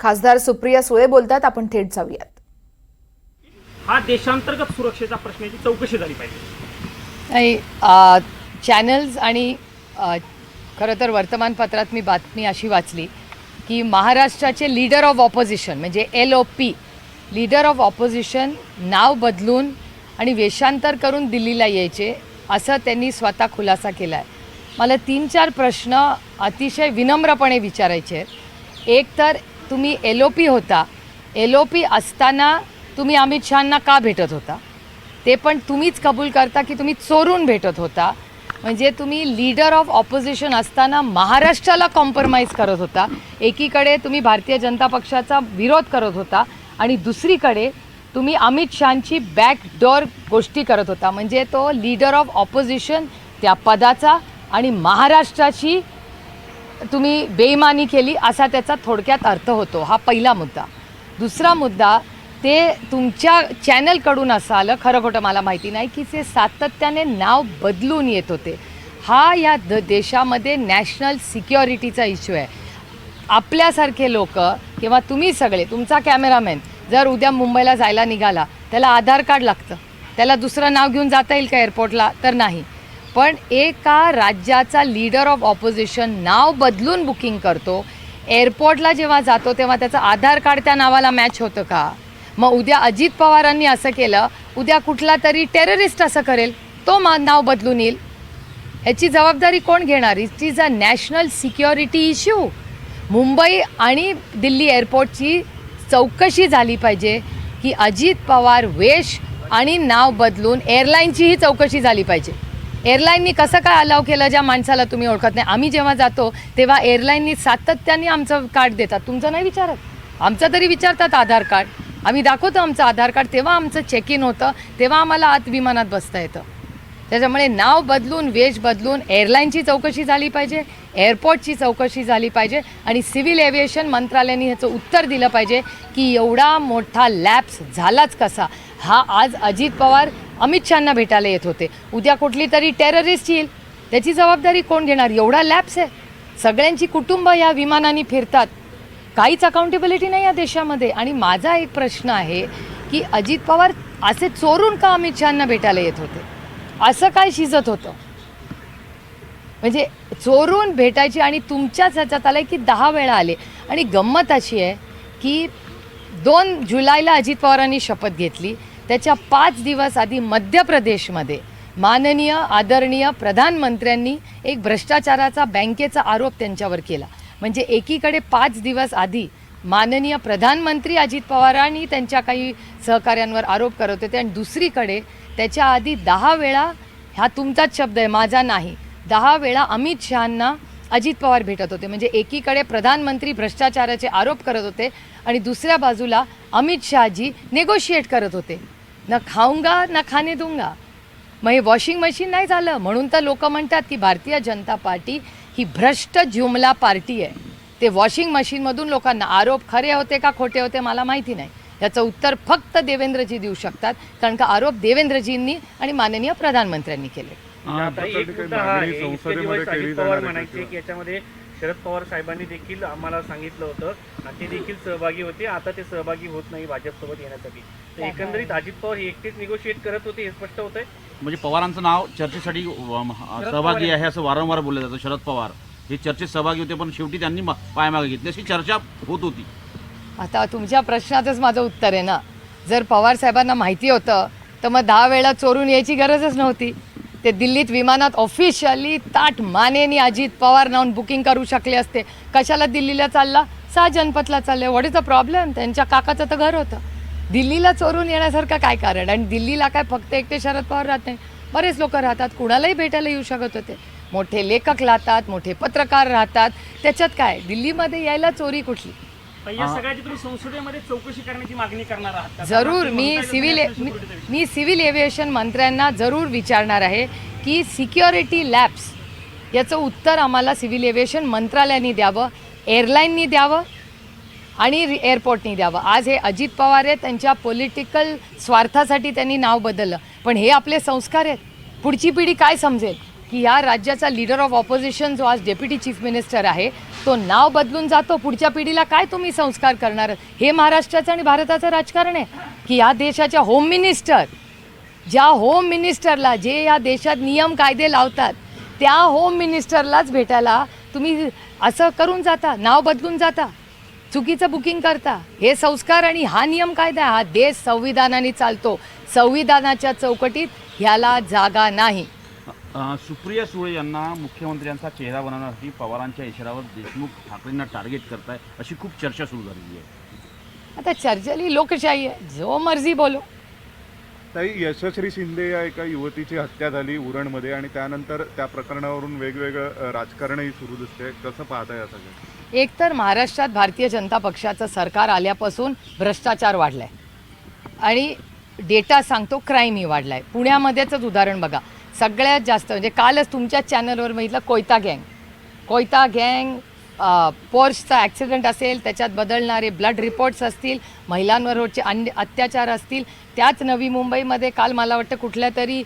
खासदार सुप्रिया सुळे बोलतात आपण थेट जाऊयात. हा देशांतर्गत सुरक्षेचा प्रश्नाची चौकशी झाली पाहिजे. नाही चॅनल्स आणि खरं तर वर्तमानपत्रात मी बातमी अशी वाचली की महाराष्ट्राचे लीडर ऑफ ऑपोजिशन म्हणजे L O P leader of opposition नाव बदलून आणि वेषांतर करून दिल्लीला यायचे असं त्यांनी स्वतः खुलासा केला आहे मला तीन चार प्रश्न अतिशय विनम्रपणे विचारायचे आहेत. एक तर तुम्ही एल ओ पी होता. एल ओ पी असताना तुम्ही अमित शहांना का भेटत होता? ते पण तुम्हीच कबूल करता की तुम्ही चोरून भेटत होता. म्हणजे तुम्ही लीडर ऑफ ऑपोजिशन असताना महाराष्ट्राला कॉम्प्रमाइज करत होता. एकीकडे तुम्ही भारतीय जनता पक्षाचा विरोध करत होता आणि दुसरीकडे तुम्ही अमित शहांची बॅकडोर गोष्टी करत होता. म्हणजे तो लीडर ऑफ ऑपोजिशन त्या पदाचा आणि महाराष्ट्राची तुम्ही बेईमानी केली असा त्याचा थोडक्यात अर्थ होतो. हा पहिला मुद्दा. दुसरा मुद्दा ते तुमच्या चॅनलकडून असं आलं खरं खोटं मला माहिती नाही की ते सातत्याने नाव बदलून येत होते. हा या द देशामध्ये नॅशनल सिक्युरिटीचा इश्यू आहे. आपल्यासारखे लोक किंवा तुम्ही सगळे तुमचा कॅमेरामॅन जर उद्या मुंबईला जायला निघाला त्याला आधार कार्ड लागतं. त्याला दुसरं नाव घेऊन जाता येईल का एअरपोर्टला? तर नाही. पण एका राज्याचा लीडर ऑफ ऑपोजिशन नाव बदलून बुकिंग करतो. एअरपोर्टला जेव्हा जातो तेव्हा त्याचं आधार कार्ड त्या नावाला मॅच होतं का? मग उद्या अजित पवारांनी असं केलं उद्या कुठला तरी टेररिस्ट असं करेल तो मा नाव बदलून येईल. ह्याची जबाबदारी कोण घेणार? It is a national security issue Mumbai आणि दिल्ली एअरपोर्टची चौकशी झाली पाहिजे की अजित पवार वेश आणि नाव बदलून एअरलाईनचीही चौकशी झाली पाहिजे. एअरलाईननी कसं काय अलाव केलं ज्या माणसाला तुम्ही ओळखत नाही? आम्ही जेव्हा जातो तेव्हा एअरलाईननी सातत्याने आमचं कार्ड देतात. तुमचं नाही विचारत. आमचं तरी विचारतात आधार कार्ड आम्ही दाखवतो आमचं आधार कार्ड तेव्हा आमचं चेक इन होतं. तेव्हा आम्हाला आत विमानात बसता येतं. त्याच्यामुळे नाव बदलून वेश बदलून एअरलाईनची चौकशी झाली पाहिजे एअरपोर्टची चौकशी झाली पाहिजे आणि सिव्हिल एव्हिएशन मंत्रालयाने ह्याचं उत्तर दिलं पाहिजे की एवढा मोठा लॅप्स झालाच कसा? हा आज अजित पवार अमित शहांना भेटायला येत होते. उद्या कुठली तरी टेररिस्ट येईल. त्याची जबाबदारी कोण घेणार? एवढा लॅप्स आहे. सगळ्यांची कुटुंब या विमानाने फिरतात. काहीच अकाउंटेबिलिटी नाही या देशामध्ये. आणि माझा एक प्रश्न आहे की अजित पवार असे चोरून का अमित शहांना भेटायला येत होते? असं काय शिजत होतं? म्हणजे चोरून भेटायची आणि तुमच्याच ह्याच्यात आलं की दहा वेळा आले. आणि गंमत अशी आहे की दोन जुलैला अजित पवारांनी शपथ घेतली. त्याच्या पाच दिवस आधी मध्य प्रदेशमध्ये माननीय आदरणीय प्रधानमंत्र्यांनी एक भ्रष्टाचाराचा बँकेचा आरोप त्यांच्यावर केला. म्हणजे एकीकडे पाच दिवस आधी माननीय प्रधानमंत्री अजित पवारांनी त्यांच्या काही सहकाऱ्यांवर आरोप करत होते आणि दुसरीकडे त्याच्या आधी दहा वेळा हा तुमचाच शब्द आहे माझा नाही. दहा वेळा अमित शहांना अजित पवार भेटत होते. म्हणजे एकीकडे प्रधानमंत्री भ्रष्टाचाराचे आरोप करत होते आणि दुसऱ्या बाजूला अमित शहाजी नेगोशिएट करत होते. न खाऊंगा न खाणे दूंगा. मग हे वॉशिंग मशीन नाही झालं. म्हणून तर लोक म्हणतात की भारतीय जनता पार्टी ही भ्रष्ट जुमला पार्टी आहे. ते वॉशिंग मशीनमधून लोकांना आरोप खरे होते का खोटे होते मला माहिती नाही. याचं उत्तर फक्त देवेंद्रजी देऊ शकतात कारण का आरोप देवेंद्रजींनी आणि माननीय प्रधानमंत्र्यांनी केले. म्हणायचे की याच्यामध्ये शरद पवार साहेबांनी देखील आम्हाला सांगितलं होतं ते देखील सहभागी होते. आता ते सहभागी होत नाही भाजपसोबत येण्यासाठी. तर एकंदरीत अजित पवार हे एकटेच निगोशिएट करत होते हे स्पष्ट होत आहे म्हणजे पवारांचं नाव चर्चेसाठी सहभागी आहे असं वारंवार बोललं जातं शरद पवार. हे चर्चेत सहभागी होते पण शेवटी त्यांनी पायमागे घेतली. अशी चर्चा होत होती. आता तुमच्या प्रश्नातच माझं उत्तर आहे ना. जर पवार साहेबांना माहिती होतं तर मग दहा वेळा चोरून यायची गरजच नव्हती. ते दिल्लीत विमानात ऑफिशियली ताट मानेनी अजित पवार नावून बुकिंग करू शकले असते. कशाला दिल्लीला चालला? सहा जनपथला चालले. व्हॉट इज द प्रॉब्लेम त्यांच्या काकाचं तर घर होतं. दिल्लीला चोरून येण्यासारखं काय कारण? आणि दिल्लीला काय फक्त एकटे शरद पवार राहत नाही? बरेच लोक राहतात. कुणालाही भेटायला येऊ शकत होते. मोठे लेखक राहतात मोठे पत्रकार राहतात. त्याच्यात काय? दिल्लीमध्ये यायला चोरी कुठली? या सगळ्याची तुम्ही संसदेमध्ये चौकशी करण्याची मागणी करणार आहात का? जरूर. कारण मी सिव्हिल मी- security चा विषय. मी सिव्हिल एव्हिएशन मंत्र्यांना जरूर विचारणार आहे की सिक्युरिटी लॅब्स याचं उत्तर आम्हाला सिव्हिल एव्हिएशन मंत्रालयाने द्यावं एअरलाईननी द्यावं आणि रि- एअरपोर्टनी द्यावं. आज हे अजित पवार आहेत त्यांच्या पॉलिटिकल स्वार्थासाठी त्यांनी नाव बदललं. पण हे आपले संस्कार आहेत. पुढची पिढी काय समजेल? की या राज्याचा लीडर ऑफ ऑपोजिशन जो आज डेप्युटी चीफ मिनिस्टर आहे तो नाव बदलून जातो. पुढच्या पिढीला काय तुम्ही संस्कार करणार? हे महाराष्ट्राचं आणि भारताचं राजकारण आहे. की या देशाच्या होम मिनिस्टर ज्या होम मिनिस्टरला जे या देशात नियम कायदे लावतात त्या होम मिनिस्टरलाच भेटायला तुम्ही असं करून जाता नाव बदलून जाता. चुकीचं बुकिंग करता. हे संस्कार आणि हा नियम कायदा हा देश संविधानाने चालतो. संविधानाच्या चौकटीत ह्याला जागा नाही. सुप्रिया सुळे यांना मुख्यमंत्र्यांचा चेहरा बनवण्यासाठी पवारांच्या इशाऱ्यावर देशमुख ठाकरेंना टार्गेट करताय अशी खूप चर्चा सुरू झालेली आहे. आता चर्चली लोकशाही आहे जो मर्जी बोलो. ताई यशस्वी शिंदे या एका युवतीची हत्या झाली उरणमध्ये आणि त्यानंतर त्या प्रकरणावरून वेगवेगळं राजकारणही सुरू दिसते कसं पाहता या सगळं एकतर महाराष्ट्रात भारतीय जनता पक्षाचं सरकार आल्यापासून भ्रष्टाचार वाढलाय. आणि डेटा सांगतो क्राईमही वाढलाय. पुण्यामध्येच उदाहरण बघा. सगळ्यात जास्त म्हणजे कालच तुमच्याच चॅनलवर बघितलं कोयता गँग कोयता गँग पोर्सचा ॲक्सिडेंट असेल त्याच्यात बदलणारे ब्लड रिपोर्ट्स असतील महिलांवरचे अन्य अत्याचार असतील त्याच नवी मुंबईमध्ये काल मला वाटतं कुठल्या तरी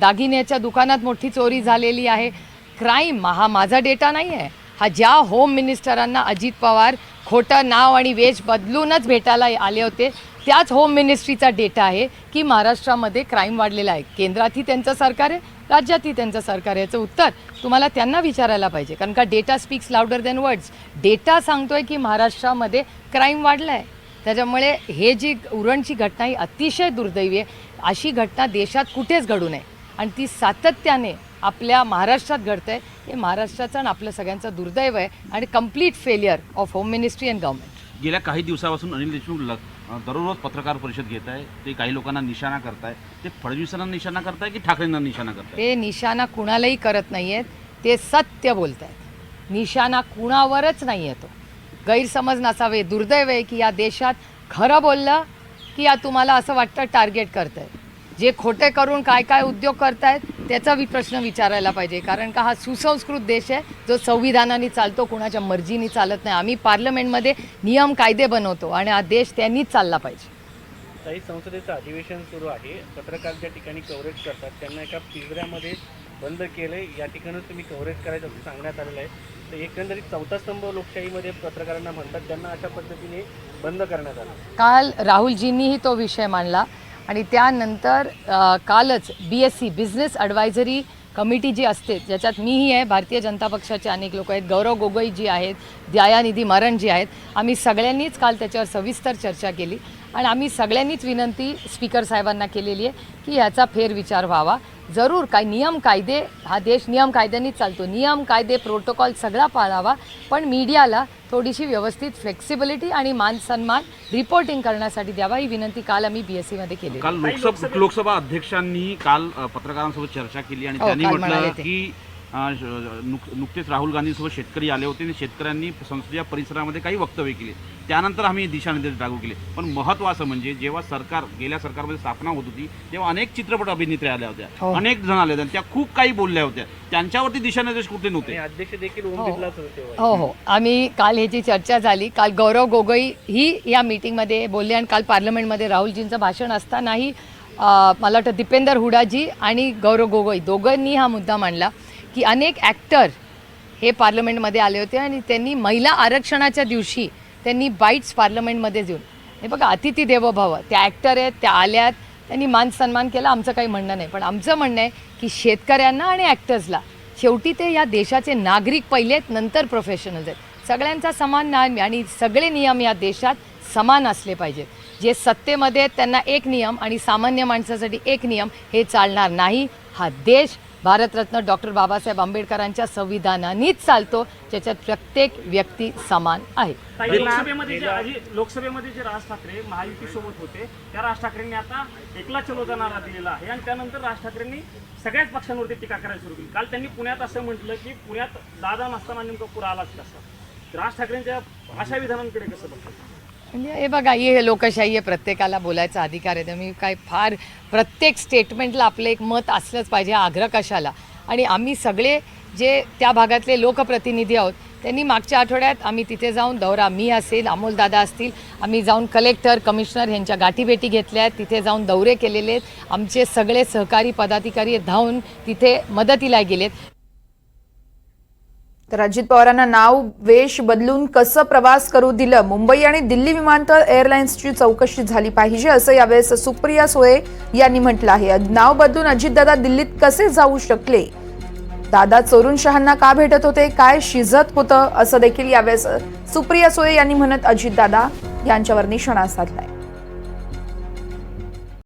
दागिन्याच्या दुकानात मोठी चोरी झालेली आहे. क्राईम हा माझा डेटा नाही आहे हा ज्या होम मिनिस्टरांना अजित पवार खोटं नाव आणि वेश बदलूनच भेटायला आले होते त्याच होम मिनिस्ट्रीचा डेटा आहे की महाराष्ट्रामध्ये क्राईम वाढलेला आहे. केंद्रातही त्यांचं सरकार आहे राज्यातही त्यांचं सरकार याचं उत्तर तुम्हाला त्यांना विचारायला पाहिजे. कारण का data speaks louder than words data सांगतोय की महाराष्ट्रामध्ये क्राईम वाढला आहे त्याच्यामुळे हे जी उरणची घटना ही अतिशय दुर्दैवी आहे. अशी घटना देशात कुठेच घडू नये. आणि ती सातत्याने आपल्या महाराष्ट्रात घडतं आहे हे महाराष्ट्राचं आणि आपलं सगळ्यांचं दुर्दैव आहे आणि complete failure of home ministry and government गेल्या काही दिवसापासून अनिल देशमुख दररोज पत्रकार परिषद घेत आहे. ते काही लोकांना निशाणा करताय. ते फडणवीसांना निशाणा करताय की ठाकरेंना निशाणा करताय? ते निशाणा कुणालाही करत नाही आहेत ते सत्य बोलत आहेत निशाणा कुणावरच नाही आहे तो. गैरसमज नसावे दुर्दैव आहे की या देशात खरं बोललं की या तुम्हाला असं वाटतं टार्गेट करत आहे जे खोटे करून काय काय उद्योग करतायत त्याचा वि प्रश्न विचारायला पाहिजे. कारण का हा सुसंस्कृत देश आहे जो संविधानाने चालतो कुणाच्या मर्जीने चालत नाही. आम्ही पार्लमेंटमध्ये नियम कायदे बनवतो आणि हा देश त्यांनीच चालला पाहिजे. काही संसदेचं अधिवेशन सुरू आहे. पत्रकार ज्या ठिकाणी कव्हरेज करतात त्यांना एका पिंजऱ्यामध्ये बंद केलंय. या ठिकाणी तुम्ही कव्हरेज करायचं असं सांगण्यात आलेलं आहे. तर एकंदरीत चौथा स्तंभ लोकशाहीमध्ये पत्रकारांना म्हणतात त्यांना अशा पद्धतीने बंद करण्यात आलं. काल राहुलजींनीही तो विषय मांडला. आणि त्यानंतर कालच B S C business advisory committee जी असते ज्याच्यात मीही आहे भारतीय जनता पक्षाचे अनेक लोक आहेत गौरव गोगोई जी आहेत दयानिधी मरण जी आहेत आम्ही सगळ्यांनीच काल त्याच्यावर सविस्तर चर्चा केली. आणि आम्ही सगळ्यांनीच विनंती स्पीकर साहेबांना केलेली आहे की ह्याचा फेरविचार व्हावा. जरूर काय नियम कायदे हा देश नियम कायद्यांनीच चालतो नियम कायदे प्रोटोकॉल सगळा पाळावा पण मीडियाला थोडीशी व्यवस्थित फ्लेक्सिबिलिटी आणि मान सन्मान रिपोर्टिंग करण्यासाठी द्यावा ही विनंती काल आम्ही बी एस सीमध्ये केली काल लोकसभा लोकसभा अध्यक्षांनी काल पत्रकारांसोबत चर्चा केली आणि हो, त्यांनी म्हटलं. की नुक- नुकतेच राहुल गांधींसोबत शेतकरी आले होते आणि शेतकऱ्यांनी संसदेच्या परिसरामध्ये काही वक्तव्य केले. त्यानंतर आम्ही दिशानिर्देश लागू केले. पण महत्त्वाचं म्हणजे जेव्हा सरकार गेल्या सरकारमध्ये स्थापना होत होती तेव्हा अनेक चित्रपट अभिनेत्री आल्या हो. होत्या अनेक जण आले होते त्या खूप काही बोलल्या होत्या. त्यांच्यावरती दिशानिर्देश कुठे नव्हते? अध्यक्ष देखील ओम हो. हो हो. आम्ही काल ह्याची चर्चा झाली काल गौरव गोगोई ही या मीटिंगमध्ये बोलले आणि काल पार्लमेंटमध्ये राहुलजींचं भाषण असतानाही मला वाटतं दीपेंदर हुडाजी आणि गौरव गोगोई दोघांनी हा मुद्दा मांडला. की अनेक ॲक्टर हे पार्लमेंटमध्ये आले होते आणि त्यांनी महिला आरक्षणाच्या दिवशी त्यांनी बाईट्स पार्लमेंटमध्ये देऊन. हे बघा अतिथी देवोभाव. त्या ॲक्टर आहेत त्या आल्यात त्यांनी मान सन्मान केला आमचं काही म्हणणं नाही. पण आमचं म्हणणं आहे की शेतकऱ्यांना आणि ॲक्टर्सला शेवटी ते या देशाचे नागरिक पहिले आहेत नंतर प्रोफेशनल्स आहेत. सगळ्यांचा समान नियम आणि सगळे नियम या देशात समान असले पाहिजेत. जे सत्तेमध्ये आहेत त्यांना एक नियम आणि सामान्य माणसासाठी एक नियम हे चालणार नाही. हा देश भारतरत्न डॉक्टर बाबासाहेब आंबेडकरांच्या संविधानानेच चालतो ज्याच्यात प्रत्येक व्यक्ती समान आहे. लोकसभेमध्ये जे लोकसभेमध्ये जे राज ठाकरे महायुती सोबत होते त्या राज ठाकरेंनी आता एकला चलोचा नारा दिलेला आहे आणि त्यानंतर राज ठाकरेंनी सगळ्याच पक्षांवरती टीका करायला सुरू केली. काल त्यांनी पुण्यात असं म्हटलं की पुण्यात दादा नसताना नेमकं पुरा आलाच कसा? राज ठाकरेंच्या अशा विधानांकडे कसं बघतात म्हणजे हे बघा हे लोकशाही आहे प्रत्येकाला बोलायचा अधिकार आहे. मी काय फार प्रत्येक स्टेटमेंटला आपलं एक मत असलंच पाहिजे आग्रह कशाला? आणि आम्ही सगळे जे त्या भागातले लोकप्रतिनिधी आहोत त्यांनी मागच्या आठवड्यात आम्ही तिथे जाऊन दौरा मी असेल अमोलदादा असतील आम्ही जाऊन कलेक्टर कमिशनर यांच्या गाठीभेटी घेतल्या आहेत तिथे जाऊन दौरे केलेले आहेत. आमचे सगळे सहकारी पदाधिकारी धावून तिथे मदतीला गेलेत. तर अजित पवारांना नाव वेश बदलून कसं प्रवास करू दिलं? मुंबई आणि दिल्ली विमानतळ एअरलाइन्सची चौकशी झाली पाहिजे असं यावेळेस सुप्रिया सुळे यांनी म्हटलं आहे. नाव बदलून अजितदादा दिल्लीत कसे जाऊ शकले? दादा चोरून शहांना का भेटत होते? काय शिजत होतं? असं देखील यावेळेस सुप्रिया सुळे यांनी म्हणत अजितदादा यांच्यावर निशाणा साधलाय.